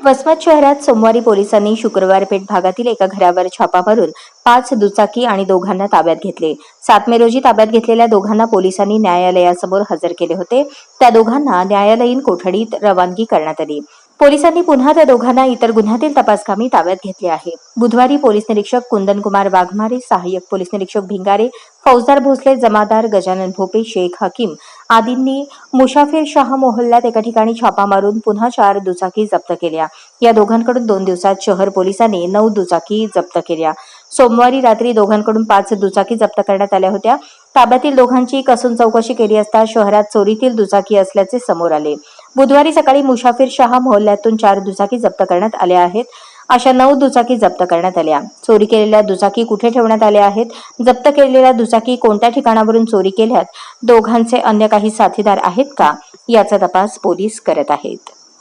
वसमत शहरात सोमवारी पोलिसांनी शुक्रवार पेठ भागातील एका घरावर छापा मारून पाच दुचाकी आणि दोघांना ताब्यात घेतले. सात मे रोजी ताब्यात घेतलेल्या दोघांना पोलिसांनी न्यायालयासमोर हजर केले होते. त्या दोघांना न्यायालयीन कोठडीत रवानगी करण्यात आली. पोलिसांनी पुन्हा त्या दोघांना इतर गुन्ह्यातील तपासकामी ताब्यात घेतले आहे. बुधवारी पोलीस निरीक्षक कुंदनकुमार वाघमारे सहाय्यक पोलीस निरीक्षक भिंगारे फौजदार भोसले जमादार गजानन भोपे शेख हकीम आदींनी मुशाफिर शाह मोहल्ल्यात एका ठिकाणी छापा मारून पुन्हा चार दुचाकी जप्त केल्या. या दोघांकडून दोन दिवसात शहर पोलिसांनी नऊ दुचाकी जप्त केल्या. सोमवारी रात्री दोघांकडून पाच दुचाकी जप्त करण्यात आल्या होत्या. ताब्यातील दोघांची कसून चौकशी केली असता शहरात चोरीतील दुचाकी असल्याचे समोर आले. बुधवारी सकाळी मुशाफिर शाह मोहल्ल्यातून चार दुचाकी जप्त करण्यात आल्या आहेत. अशा नऊ दुचाकी जप्त करण्यात आल्या. चोरी केलेल्या दुचाकी कुठे ठेवण्यात आल्या आहेत? जप्त केलेल्या दुचाकी कोणत्या ठिकाणावरून चोरी केल्यात? दोघांचे अन्य काही साथीदार आहेत का? याचा तपास पोलीस करत आहेत.